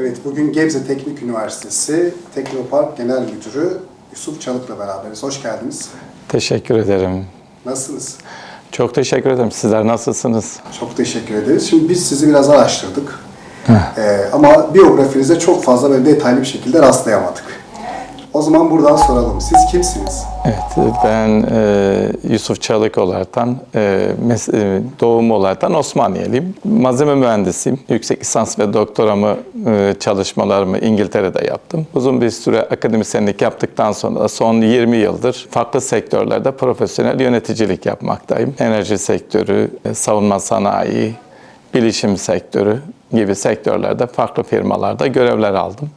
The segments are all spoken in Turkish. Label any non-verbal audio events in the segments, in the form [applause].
Evet, bugün Gebze Teknik Üniversitesi Teknopark Genel Müdürü Yusuf Çalık'la beraberiz. Hoş geldiniz. Teşekkür ederim. Nasılsınız? Çok teşekkür ederim. Sizler nasılsınız? Çok teşekkür ederiz. Şimdi biz sizi biraz araştırdık. Ee, ama biyografinize çok fazla böyle detaylı bir şekilde rastlayamadık. O zaman buradan soralım. Siz kimsiniz? Evet, ben e, Yusuf Çalık olaraktan, e, mes- e, doğum olaraktan Osmaniyeliyim. Malzeme mühendisiyim. Yüksek lisans ve doktoramı, e, çalışmalarımı İngiltere'de yaptım. Uzun bir süre akademisyenlik yaptıktan sonra son 20 yıldır farklı sektörlerde profesyonel yöneticilik yapmaktayım. Enerji sektörü, e, savunma sanayi, bilişim sektörü gibi sektörlerde farklı firmalarda görevler aldım.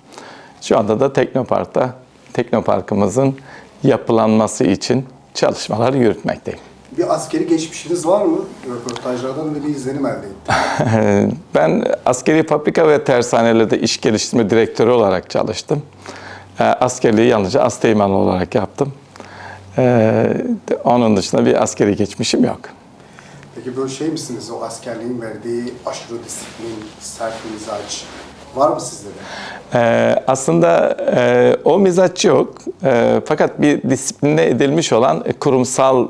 Şu anda da Teknopark'ta, Teknopark'ımızın yapılanması için çalışmalar yürütmekteyim. Bir askeri geçmişiniz var mı? Röportajlardan öyle bir izlenim elde ettim. [laughs] Ben askeri fabrika ve tersanelerde iş geliştirme direktörü olarak çalıştım. Ee, Askerliği yalnızca asteğmen olarak yaptım. Ee, Onun dışında bir askeri geçmişim yok. Peki böyle şey misiniz? O askerliğin verdiği aşırı disiplin, sert mizaç var mı sizde de? Ee, aslında e, o mizaç yok. E, fakat bir disipline edilmiş olan e, kurumsal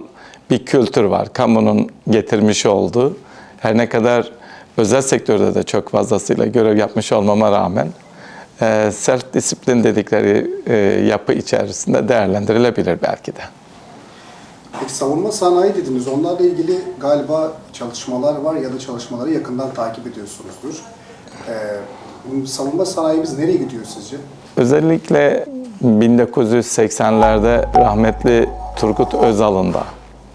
bir kültür var. Kamunun getirmiş olduğu. Her ne kadar özel sektörde de çok fazlasıyla görev yapmış olmama rağmen e, self disiplin dedikleri e, yapı içerisinde değerlendirilebilir belki de. Peki savunma sanayi dediniz. Onlarla ilgili galiba çalışmalar var ya da çalışmaları yakından takip ediyorsunuzdur. Ee, savunma sanayimiz nereye gidiyor sizce? Özellikle 1980'lerde rahmetli Turgut Özal'ın da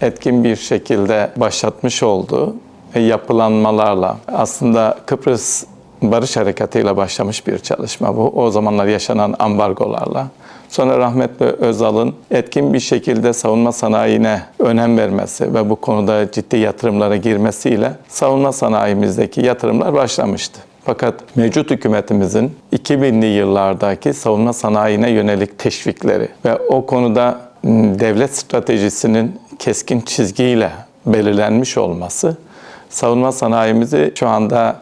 etkin bir şekilde başlatmış olduğu yapılanmalarla aslında Kıbrıs Barış Harekatı ile başlamış bir çalışma bu. O zamanlar yaşanan ambargolarla. Sonra rahmetli Özal'ın etkin bir şekilde savunma sanayine önem vermesi ve bu konuda ciddi yatırımlara girmesiyle savunma sanayimizdeki yatırımlar başlamıştı. Fakat mevcut hükümetimizin 2000'li yıllardaki savunma sanayine yönelik teşvikleri ve o konuda m, devlet stratejisinin keskin çizgiyle belirlenmiş olması savunma sanayimizi şu anda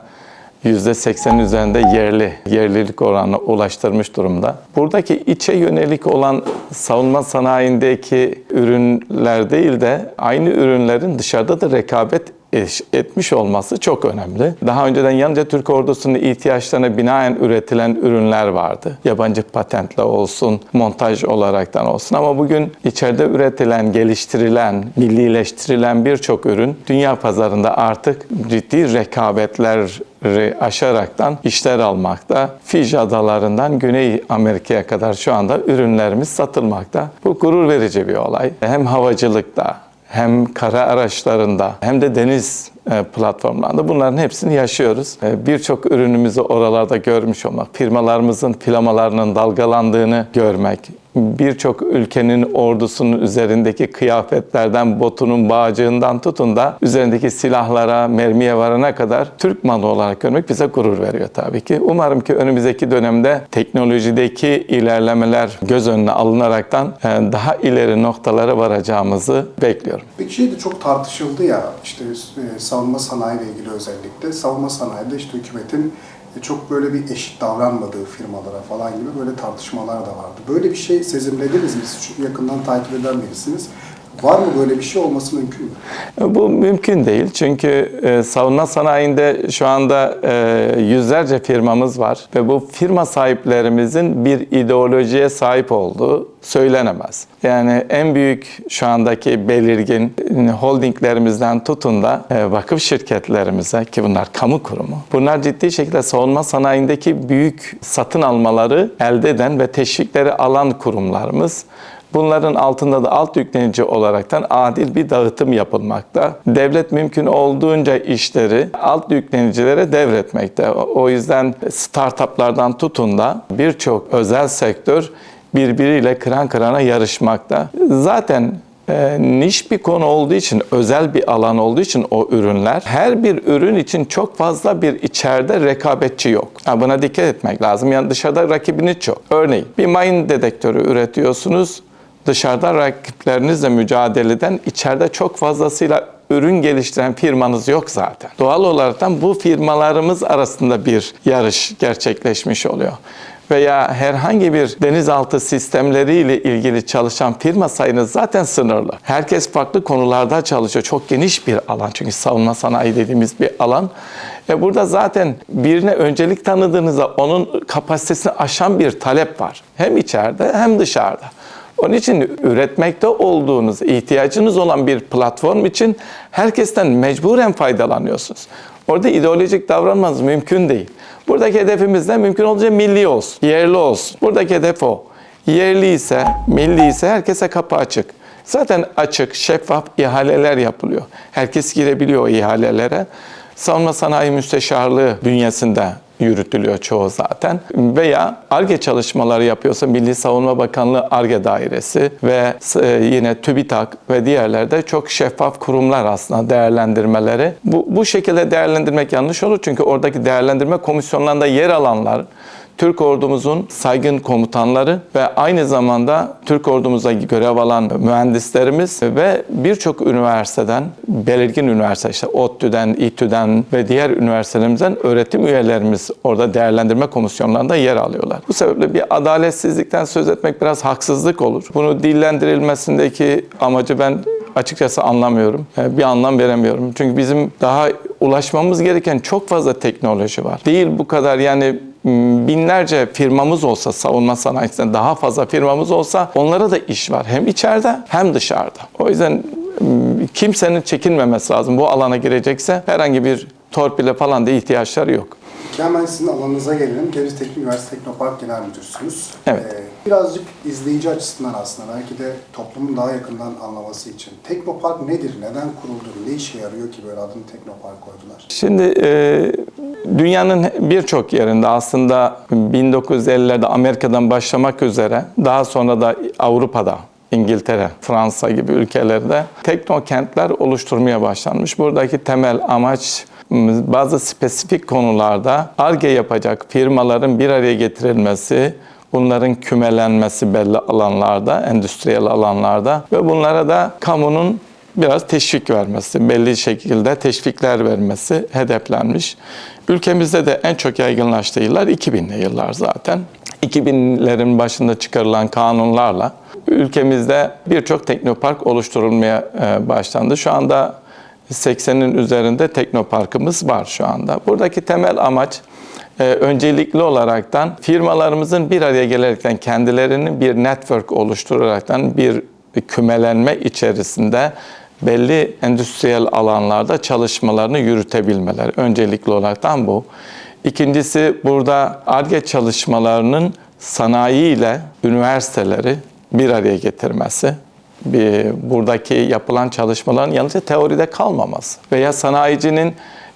%80 üzerinde yerli, yerlilik oranına ulaştırmış durumda. Buradaki içe yönelik olan savunma sanayindeki ürünler değil de aynı ürünlerin dışarıda da rekabet etmiş olması çok önemli. Daha önceden yalnızca Türk ordusunun ihtiyaçlarına binaen üretilen ürünler vardı. Yabancı patentle olsun, montaj olaraktan olsun ama bugün içeride üretilen, geliştirilen, millileştirilen birçok ürün dünya pazarında artık ciddi rekabetleri aşaraktan işler almakta. Fiji adalarından Güney Amerika'ya kadar şu anda ürünlerimiz satılmakta. Bu gurur verici bir olay. Hem havacılıkta, hem kara araçlarında hem de deniz e, platformlarında bunların hepsini yaşıyoruz. E, Birçok ürünümüzü oralarda görmüş olmak, firmalarımızın plamalarının dalgalandığını görmek, birçok ülkenin ordusunun üzerindeki kıyafetlerden, botunun bağcığından tutun da üzerindeki silahlara, mermiye varana kadar Türk malı olarak görmek bize gurur veriyor tabii ki. Umarım ki önümüzdeki dönemde teknolojideki ilerlemeler göz önüne alınaraktan e, daha ileri noktalara varacağımızı bekliyorum. Peki şey de çok tartışıldı ya işte e, savunma sanayi ile ilgili özellikle. Savunma sanayide işte hükümetin çok böyle bir eşit davranmadığı firmalara falan gibi böyle tartışmalar da vardı. Böyle bir şey sezimlediniz mi? Siz çünkü yakından takip eden birisiniz. Var mı böyle bir şey olması mümkün mü? Bu mümkün değil çünkü e, savunma sanayinde şu anda e, yüzlerce firmamız var ve bu firma sahiplerimizin bir ideolojiye sahip olduğu söylenemez. Yani en büyük şu andaki belirgin holdinglerimizden tutun da e, vakıf şirketlerimize ki bunlar kamu kurumu. Bunlar ciddi şekilde savunma sanayindeki büyük satın almaları elde eden ve teşvikleri alan kurumlarımız. Bunların altında da alt yüklenici olaraktan adil bir dağıtım yapılmakta. Devlet mümkün olduğunca işleri alt yüklenicilere devretmekte. O yüzden startuplardan tutun da birçok özel sektör birbiriyle kıran kırana yarışmakta. Zaten e, niş bir konu olduğu için, özel bir alan olduğu için o ürünler, her bir ürün için çok fazla bir içeride rekabetçi yok. Ha, buna dikkat etmek lazım. Yani dışarıda rakibiniz çok. Örneğin bir mayın dedektörü üretiyorsunuz. Dışarıda rakiplerinizle mücadeleden içeride çok fazlasıyla ürün geliştiren firmanız yok zaten. Doğal olarak bu firmalarımız arasında bir yarış gerçekleşmiş oluyor veya herhangi bir denizaltı sistemleriyle ilgili çalışan firma sayınız zaten sınırlı. Herkes farklı konularda çalışıyor. Çok geniş bir alan çünkü savunma sanayi dediğimiz bir alan. E burada zaten birine öncelik tanıdığınızda onun kapasitesini aşan bir talep var. Hem içeride hem dışarıda. Onun için üretmekte olduğunuz, ihtiyacınız olan bir platform için herkesten mecburen faydalanıyorsunuz. Orada ideolojik davranmanız mümkün değil. Buradaki hedefimiz de mümkün olunca milli olsun, yerli olsun. Buradaki hedef o. Yerli ise, milli ise herkese kapı açık. Zaten açık, şeffaf ihaleler yapılıyor. Herkes girebiliyor o ihalelere. Savunma Sanayi Müsteşarlığı bünyesinde yürütülüyor çoğu zaten. Veya ARGE çalışmaları yapıyorsa Milli Savunma Bakanlığı ARGE Dairesi ve e, yine TÜBİTAK ve diğerlerde çok şeffaf kurumlar aslında değerlendirmeleri. Bu, bu şekilde değerlendirmek yanlış olur çünkü oradaki değerlendirme komisyonlarında yer alanlar Türk ordumuzun saygın komutanları ve aynı zamanda Türk ordumuza görev alan mühendislerimiz ve birçok üniversiteden, belirgin üniversite işte ODTÜ'den, İTÜ'den ve diğer üniversitelerimizden öğretim üyelerimiz orada değerlendirme komisyonlarında yer alıyorlar. Bu sebeple bir adaletsizlikten söz etmek biraz haksızlık olur. Bunu dillendirilmesindeki amacı ben açıkçası anlamıyorum. Bir anlam veremiyorum. Çünkü bizim daha ulaşmamız gereken çok fazla teknoloji var. Değil bu kadar yani binlerce firmamız olsa savunma sanayisinde daha fazla firmamız olsa onlara da iş var. Hem içeride hem dışarıda. O yüzden kimsenin çekinmemesi lazım. Bu alana girecekse herhangi bir torpile falan da ihtiyaçları yok. Peki hemen sizin alanınıza gelelim. Gebze Teknik Üniversitesi Teknopark Genel Müdürsünüz. Evet. Ee, birazcık izleyici açısından aslında belki de toplumun daha yakından anlaması için. Teknopark nedir? Neden kuruldu? Ne işe yarıyor ki böyle adını Teknopark koydular? Şimdi e, dünyanın birçok yerinde aslında 1950'lerde Amerika'dan başlamak üzere daha sonra da Avrupa'da İngiltere, Fransa gibi ülkelerde teknokentler oluşturmaya başlanmış. Buradaki temel amaç bazı spesifik konularda ARGE yapacak firmaların bir araya getirilmesi, bunların kümelenmesi belli alanlarda, endüstriyel alanlarda ve bunlara da kamunun biraz teşvik vermesi, belli şekilde teşvikler vermesi hedeflenmiş. Ülkemizde de en çok yaygınlaştığı yıllar 2000'li yıllar zaten. 2000'lerin başında çıkarılan kanunlarla ülkemizde birçok teknopark oluşturulmaya başlandı. Şu anda 80'in üzerinde teknoparkımız var şu anda. Buradaki temel amaç e, öncelikli olaraktan firmalarımızın bir araya gelerekten kendilerinin bir network oluşturaraktan bir kümelenme içerisinde belli endüstriyel alanlarda çalışmalarını yürütebilmeleri. Öncelikli olaraktan bu. İkincisi burada ARGE çalışmalarının sanayi ile üniversiteleri bir araya getirmesi bir buradaki yapılan çalışmaların yalnızca teoride kalmaması veya sanayicinin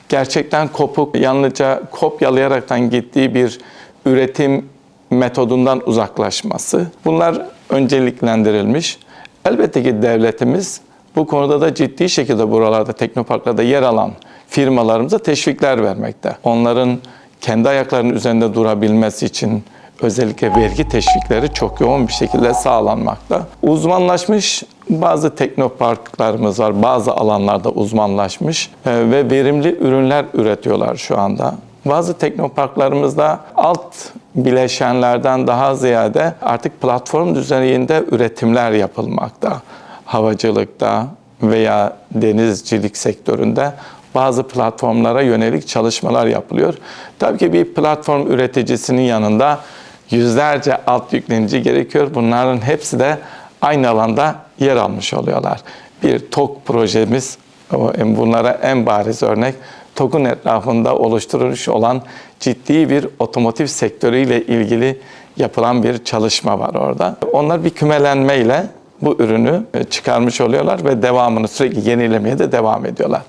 gerçekten kopuk yalnızca kopyalayaraktan gittiği bir üretim metodundan uzaklaşması. Bunlar önceliklendirilmiş. Elbette ki devletimiz bu konuda da ciddi şekilde buralarda teknoparklarda yer alan firmalarımıza teşvikler vermekte. Onların kendi ayaklarının üzerinde durabilmesi için özellikle vergi teşvikleri çok yoğun bir şekilde sağlanmakta. Uzmanlaşmış bazı teknoparklarımız var. Bazı alanlarda uzmanlaşmış e, ve verimli ürünler üretiyorlar şu anda. Bazı teknoparklarımızda alt bileşenlerden daha ziyade artık platform düzeyinde üretimler yapılmakta. Havacılıkta veya denizcilik sektöründe bazı platformlara yönelik çalışmalar yapılıyor. Tabii ki bir platform üreticisinin yanında yüzlerce alt yüklenici gerekiyor. Bunların hepsi de aynı alanda yer almış oluyorlar. Bir TOK projemiz, bunlara en bariz örnek TOK'un etrafında oluşturulmuş olan ciddi bir otomotiv sektörüyle ilgili yapılan bir çalışma var orada. Onlar bir kümelenmeyle bu ürünü çıkarmış oluyorlar ve devamını sürekli yenilemeye de devam ediyorlar.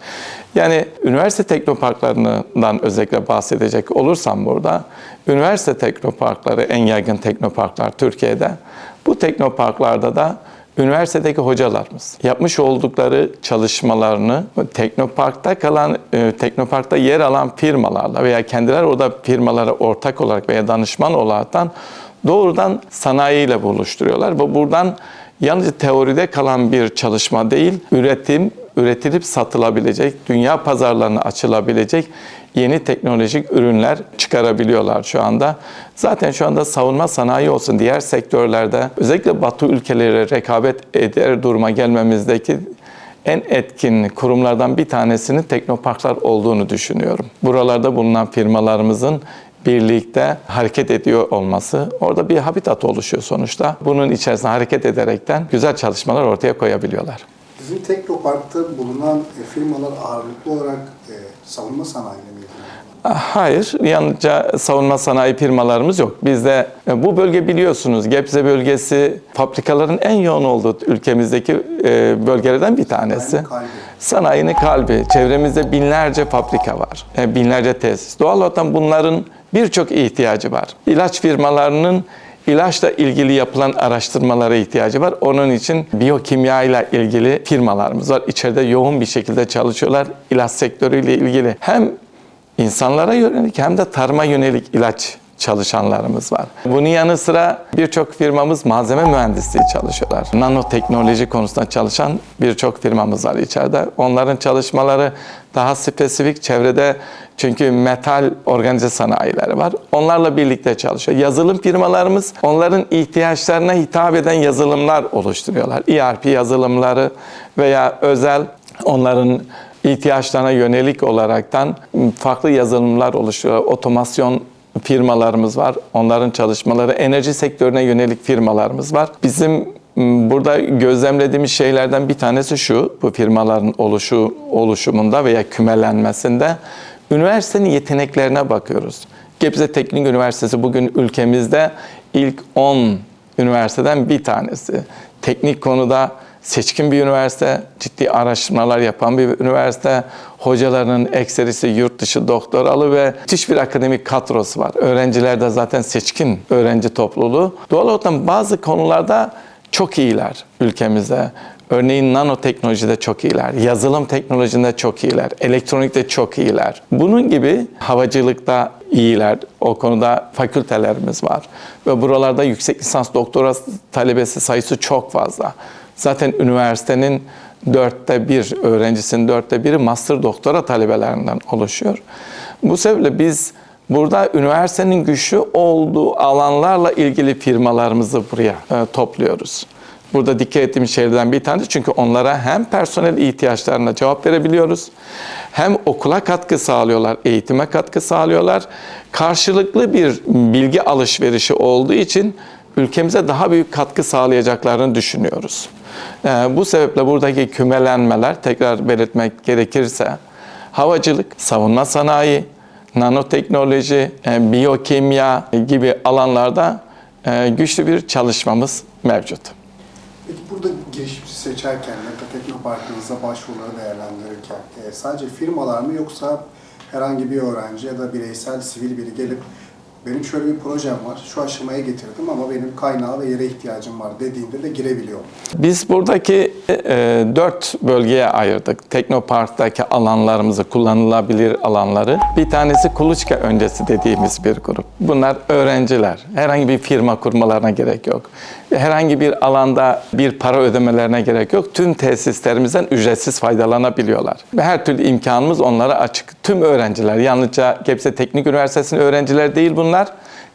Yani üniversite teknoparklarından özellikle bahsedecek olursam burada, üniversite teknoparkları en yaygın teknoparklar Türkiye'de. Bu teknoparklarda da üniversitedeki hocalarımız yapmış oldukları çalışmalarını teknoparkta kalan, e, teknoparkta yer alan firmalarla veya kendileri orada firmalara ortak olarak veya danışman olaraktan doğrudan sanayiyle buluşturuyorlar. Bu buradan yalnızca teoride kalan bir çalışma değil, üretim üretilip satılabilecek, dünya pazarlarına açılabilecek yeni teknolojik ürünler çıkarabiliyorlar şu anda. Zaten şu anda savunma sanayi olsun diğer sektörlerde özellikle Batı ülkelere rekabet eder duruma gelmemizdeki en etkin kurumlardan bir tanesinin teknoparklar olduğunu düşünüyorum. Buralarda bulunan firmalarımızın birlikte hareket ediyor olması orada bir habitat oluşuyor sonuçta. Bunun içerisinde hareket ederekten güzel çalışmalar ortaya koyabiliyorlar. Bizim Teknopark'ta bulunan e, firmalar ağırlıklı olarak e, savunma sanayiyle mi ilgili? Hayır, yalnızca savunma sanayi firmalarımız yok. Bizde e, bu bölge biliyorsunuz Gebze bölgesi fabrikaların en yoğun olduğu ülkemizdeki e, bölgelerden bir tanesi. Kalbi. Sanayinin kalbi. Çevremizde binlerce fabrika var, binlerce tesis. Doğal olarak bunların birçok ihtiyacı var. İlaç firmalarının ilaçla ilgili yapılan araştırmalara ihtiyacı var. Onun için biyokimya ile ilgili firmalarımız var. İçeride yoğun bir şekilde çalışıyorlar. İlaç sektörüyle ilgili hem insanlara yönelik hem de tarıma yönelik ilaç çalışanlarımız var. Bunun yanı sıra birçok firmamız malzeme mühendisliği çalışıyorlar. Nanoteknoloji konusunda çalışan birçok firmamız var içeride. Onların çalışmaları daha spesifik çevrede çünkü metal organize sanayileri var. Onlarla birlikte çalışıyor. Yazılım firmalarımız onların ihtiyaçlarına hitap eden yazılımlar oluşturuyorlar. ERP yazılımları veya özel onların ihtiyaçlarına yönelik olaraktan farklı yazılımlar oluşuyor. Otomasyon firmalarımız var. Onların çalışmaları, enerji sektörüne yönelik firmalarımız var. Bizim burada gözlemlediğimiz şeylerden bir tanesi şu, bu firmaların oluşu, oluşumunda veya kümelenmesinde üniversitenin yeteneklerine bakıyoruz. Gebze Teknik Üniversitesi bugün ülkemizde ilk 10 üniversiteden bir tanesi. Teknik konuda seçkin bir üniversite, ciddi araştırmalar yapan bir üniversite. Hocalarının ekserisi yurt dışı doktoralı ve müthiş bir akademik kadrosu var. Öğrenciler de zaten seçkin öğrenci topluluğu. Doğal olarak bazı konularda çok iyiler ülkemizde. Örneğin nanoteknolojide çok iyiler, yazılım teknolojisinde çok iyiler, elektronikte çok iyiler. Bunun gibi havacılıkta iyiler. O konuda fakültelerimiz var. Ve buralarda yüksek lisans doktora talebesi sayısı çok fazla. Zaten üniversitenin dörtte bir, öğrencisinin dörtte biri master doktora talebelerinden oluşuyor. Bu sebeple biz burada üniversitenin güçlü olduğu alanlarla ilgili firmalarımızı buraya e, topluyoruz. Burada dikkat ettiğim şeylerden bir tanesi çünkü onlara hem personel ihtiyaçlarına cevap verebiliyoruz, hem okula katkı sağlıyorlar, eğitime katkı sağlıyorlar. Karşılıklı bir bilgi alışverişi olduğu için ülkemize daha büyük katkı sağlayacaklarını düşünüyoruz. Ee, Bu sebeple buradaki kümelenmeler tekrar belirtmek gerekirse havacılık, savunma sanayi, nanoteknoloji, e, biyokimya gibi alanlarda e, güçlü bir çalışmamız mevcut. Peki burada girişimci seçerken ya Teknopark'ınıza başvuruları değerlendirirken e, sadece firmalar mı yoksa herhangi bir öğrenci ya da bireysel sivil biri gelip benim şöyle bir projem var, şu aşamaya getirdim ama benim kaynağı ve yere ihtiyacım var dediğinde de girebiliyor. Biz buradaki e, dört bölgeye ayırdık. Teknopark'taki alanlarımızı, kullanılabilir alanları. Bir tanesi kuluçka öncesi dediğimiz bir grup. Bunlar öğrenciler. Herhangi bir firma kurmalarına gerek yok. Herhangi bir alanda bir para ödemelerine gerek yok. Tüm tesislerimizden ücretsiz faydalanabiliyorlar. Ve her türlü imkanımız onlara açık. Tüm öğrenciler, yalnızca Gebze Teknik Üniversitesi'nin öğrencileri değil bunlar.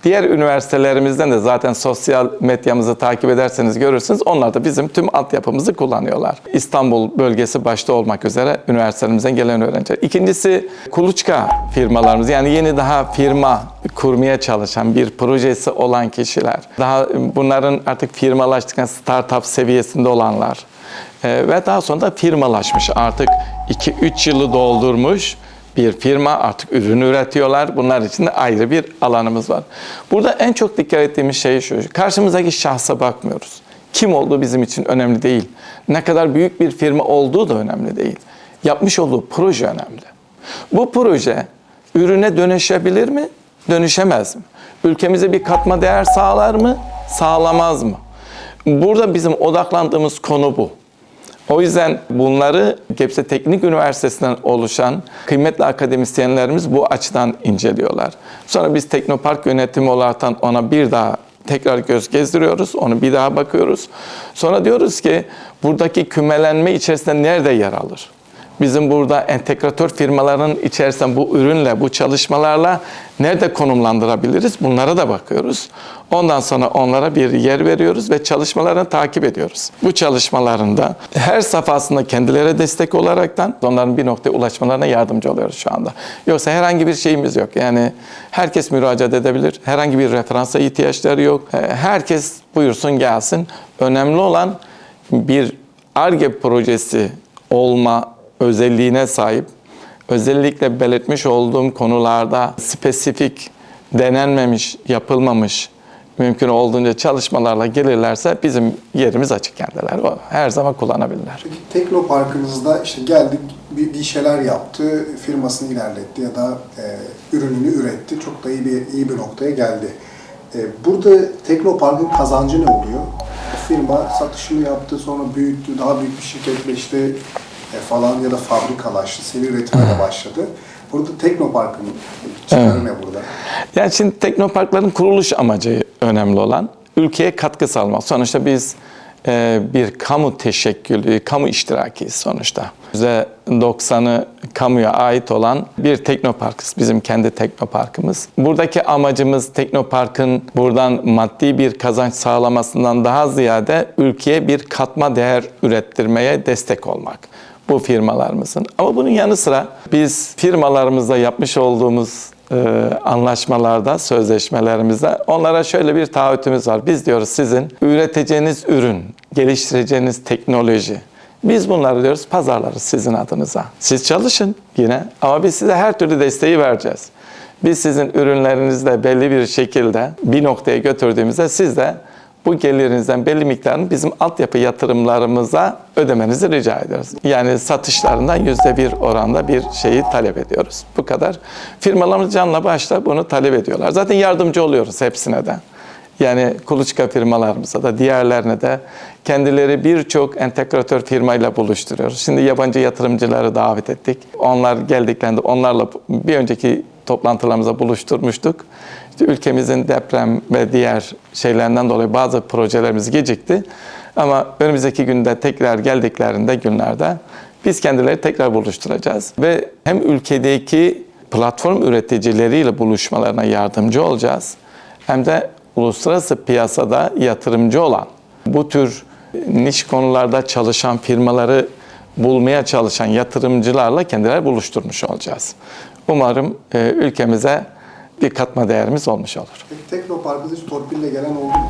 Diğer üniversitelerimizden de zaten sosyal medyamızı takip ederseniz görürsünüz. Onlar da bizim tüm altyapımızı kullanıyorlar. İstanbul bölgesi başta olmak üzere üniversitelerimizden gelen öğrenciler. İkincisi kuluçka firmalarımız yani yeni daha firma kurmaya çalışan bir projesi olan kişiler. Daha bunların artık firmalaştıktan startup seviyesinde olanlar. Ee, ve daha sonra da firmalaşmış artık 2-3 yılı doldurmuş bir firma artık ürün üretiyorlar. Bunlar için de ayrı bir alanımız var. Burada en çok dikkat ettiğimiz şey şu. Karşımızdaki şahsa bakmıyoruz. Kim olduğu bizim için önemli değil. Ne kadar büyük bir firma olduğu da önemli değil. Yapmış olduğu proje önemli. Bu proje ürüne dönüşebilir mi? Dönüşemez mi? Ülkemize bir katma değer sağlar mı? Sağlamaz mı? Burada bizim odaklandığımız konu bu. O yüzden bunları Gebze Teknik Üniversitesi'nden oluşan kıymetli akademisyenlerimiz bu açıdan inceliyorlar. Sonra biz Teknopark yönetimi olarak ona bir daha tekrar göz gezdiriyoruz. Onu bir daha bakıyoruz. Sonra diyoruz ki buradaki kümelenme içerisinde nerede yer alır? Bizim burada entegratör firmaların içerisinde bu ürünle, bu çalışmalarla nerede konumlandırabiliriz? Bunlara da bakıyoruz. Ondan sonra onlara bir yer veriyoruz ve çalışmalarını takip ediyoruz. Bu çalışmalarında her safhasında kendileri destek olaraktan onların bir noktaya ulaşmalarına yardımcı oluyoruz şu anda. Yoksa herhangi bir şeyimiz yok. Yani herkes müracaat edebilir. Herhangi bir referansa ihtiyaçları yok. Herkes buyursun gelsin. Önemli olan bir ARGE projesi olma özelliğine sahip. Özellikle belirtmiş olduğum konularda spesifik, denenmemiş, yapılmamış mümkün olduğunca çalışmalarla gelirlerse bizim yerimiz açık kendiler. O her zaman kullanabilirler. Peki Teknoparkınızda işte geldik bir, bir şeyler yaptı, firmasını ilerletti ya da e, ürününü üretti. Çok da iyi bir iyi bir noktaya geldi. E, burada Teknopark'ın kazancı ne oluyor? Firma satışını yaptı, sonra büyüttü, daha büyük bir şirketleşti falan ya da fabrikalaştı, seri üretime de başladı. Burada Teknopark'ın çıkarı ne burada? Yani şimdi teknoparkların kuruluş amacı önemli olan ülkeye katkı sağlamak. Sonuçta biz e, bir kamu teşekkülü, kamu iştirakiyiz sonuçta. %90'ı kamuya ait olan bir teknoparkız. Bizim kendi teknoparkımız. Buradaki amacımız teknoparkın buradan maddi bir kazanç sağlamasından daha ziyade ülkeye bir katma değer ürettirmeye destek olmak bu firmalarımızın. Ama bunun yanı sıra biz firmalarımızla yapmış olduğumuz e, anlaşmalarda, sözleşmelerimizde onlara şöyle bir taahhütümüz var. Biz diyoruz sizin üreteceğiniz ürün, geliştireceğiniz teknoloji, biz bunları diyoruz pazarlarız sizin adınıza. Siz çalışın yine ama biz size her türlü desteği vereceğiz. Biz sizin ürünlerinizle belli bir şekilde bir noktaya götürdüğümüzde siz de bu gelirinizden belli miktarını bizim altyapı yatırımlarımıza ödemenizi rica ediyoruz. Yani satışlarından yüzde bir oranda bir şeyi talep ediyoruz. Bu kadar. Firmalarımız canla başla bunu talep ediyorlar. Zaten yardımcı oluyoruz hepsine de. Yani kuluçka firmalarımıza da diğerlerine de kendileri birçok entegratör firmayla buluşturuyoruz. Şimdi yabancı yatırımcıları davet ettik. Onlar geldiklerinde onlarla bir önceki toplantılarımıza buluşturmuştuk. İşte ülkemizin deprem ve diğer şeylerden dolayı bazı projelerimiz gecikti. Ama önümüzdeki günde tekrar geldiklerinde günlerde biz kendileri tekrar buluşturacağız. Ve hem ülkedeki platform üreticileriyle buluşmalarına yardımcı olacağız. Hem de uluslararası piyasada yatırımcı olan, bu tür niş konularda çalışan firmaları bulmaya çalışan yatırımcılarla kendileri buluşturmuş olacağız. Umarım e, ülkemize bir katma değerimiz olmuş olur. Peki Teknopark'ınız hiç torpille gelen oldu mu?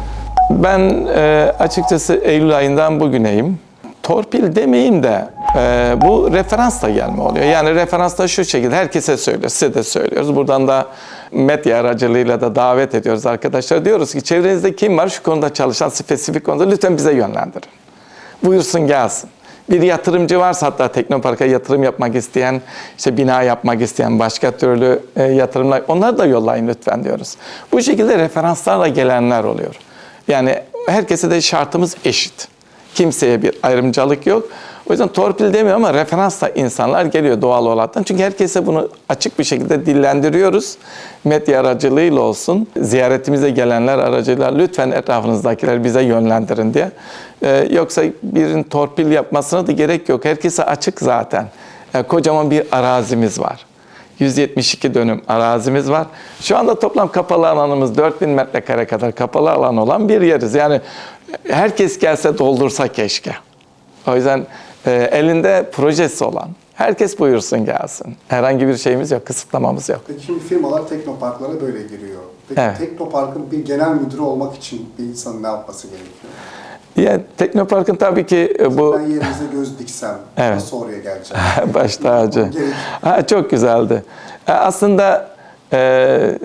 Ben e, açıkçası Eylül ayından bugüneyim. Torpil demeyeyim de e, bu referansla gelme oluyor. Yani referansla şu şekilde herkese söylüyoruz, size de söylüyoruz. Buradan da medya aracılığıyla da davet ediyoruz arkadaşlar. Diyoruz ki çevrenizde kim var şu konuda çalışan spesifik konuda lütfen bize yönlendirin. Buyursun gelsin. Bir yatırımcı varsa hatta Teknopark'a yatırım yapmak isteyen, işte bina yapmak isteyen, başka türlü e, yatırımlar, onları da yollayın lütfen diyoruz. Bu şekilde referanslarla gelenler oluyor. Yani herkese de şartımız eşit. Kimseye bir ayrımcılık yok. O yüzden torpil demiyor ama referansla insanlar geliyor doğal olarak. Çünkü herkese bunu açık bir şekilde dillendiriyoruz. Medya aracılığıyla olsun. Ziyaretimize gelenler aracılığıyla lütfen etrafınızdakiler bize yönlendirin diye. Ee, yoksa birinin torpil yapmasına da gerek yok. Herkese açık zaten. Ee, kocaman bir arazimiz var. 172 dönüm arazimiz var. Şu anda toplam kapalı alanımız 4000 metrekare kadar kapalı alan olan bir yeriz. Yani herkes gelse doldursa keşke. O yüzden e, elinde projesi olan herkes buyursun gelsin. Herhangi bir şeyimiz yok, kısıtlamamız yok. Peki şimdi firmalar Teknopark'lara böyle giriyor. Peki Evet. Teknopark'ın bir genel müdürü olmak için bir insanın ne yapması gerekiyor? Yani Teknopark'ın tabii ki e, bu Ben yerinize göz diksem [laughs] Evet. nasıl oraya geleceğim? [laughs] baş tacı. Ha, çok güzeldi. E, Aslında e,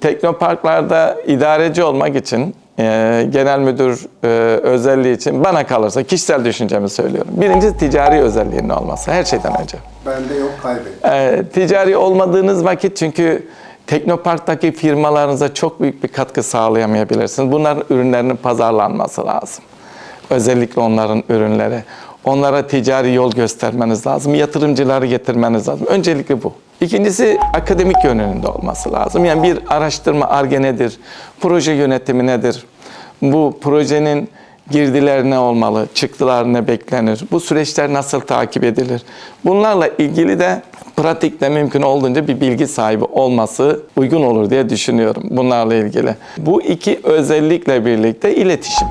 teknoparklarda idareci olmak için e, genel müdür e, özelliği için bana kalırsa kişisel düşüncemi söylüyorum. Birincisi ticari özelliğinin olması her şeyden önce. Bende yok kaybet. E, ticari olmadığınız vakit çünkü Teknopark'taki firmalarınıza çok büyük bir katkı sağlayamayabilirsiniz. Bunların ürünlerinin pazarlanması lazım. Özellikle onların ürünleri. Onlara ticari yol göstermeniz lazım. Yatırımcıları getirmeniz lazım. Öncelikle bu. İkincisi akademik yönünde olması lazım. Yani bir araştırma, arge nedir? Proje yönetimi nedir? Bu projenin girdiler ne olmalı, çıktılar ne beklenir, bu süreçler nasıl takip edilir? Bunlarla ilgili de pratikte mümkün olduğunca bir bilgi sahibi olması uygun olur diye düşünüyorum bunlarla ilgili. Bu iki özellikle birlikte iletişim.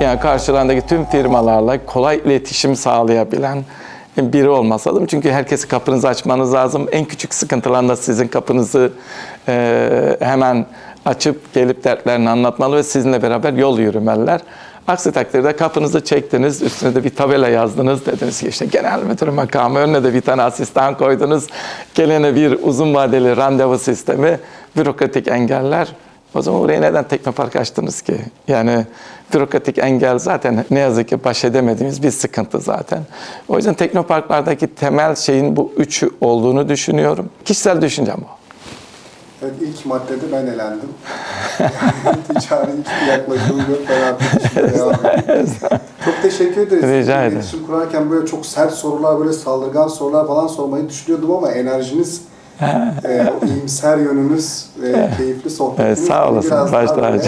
Yani karşılarındaki tüm firmalarla kolay iletişim sağlayabilen biri olması lazım. Çünkü herkesi kapınızı açmanız lazım. En küçük sıkıntılarında sizin kapınızı e, hemen açıp gelip dertlerini anlatmalı ve sizinle beraber yol yürümeliler. Aksi takdirde kapınızı çektiniz, üstüne de bir tabela yazdınız. Dediniz ki işte genel müdür makamı, önüne de bir tane asistan koydunuz. Gelene bir uzun vadeli randevu sistemi, bürokratik engeller. O zaman oraya neden teknopark açtınız ki? Yani bürokratik engel zaten ne yazık ki baş edemediğimiz bir sıkıntı zaten. O yüzden teknoparklardaki temel şeyin bu üçü olduğunu düşünüyorum. Kişisel düşüncem bu. Evet, ilk maddede ben elendim. [laughs] Ticari hiçbir yaklaşımım yok. Ben artık [laughs] devam. Çok teşekkür ederiz. Rica ederim. İletişim kurarken böyle çok sert sorular, böyle saldırgan sorular falan sormayı düşünüyordum ama enerjiniz, e, o iyimser yönünüz, e, keyifli sohbetiniz Evet, sağ olasın, biraz daha böyle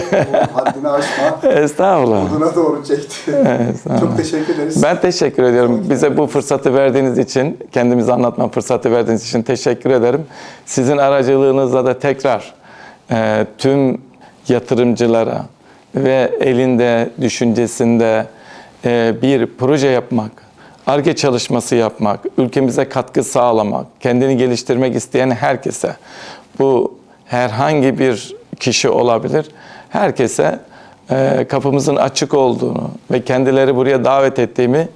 haddini aşma, [laughs] Estağfurullah. moduna doğru çekti. sağ çok teşekkür ederiz. Ben teşekkür ediyorum. Bize bu fırsatı verdiğiniz için, kendimizi anlatma fırsatı verdiğiniz için teşekkür ederim. Sizin aracılığınızla da tekrar e, tüm yatırımcılara ve elinde, düşüncesinde e, bir proje yapmak, ARGE çalışması yapmak, ülkemize katkı sağlamak, kendini geliştirmek isteyen herkese, bu herhangi bir kişi olabilir, herkese e, kapımızın açık olduğunu ve kendileri buraya davet ettiğimi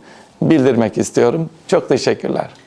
bildirmek istiyorum. Çok teşekkürler.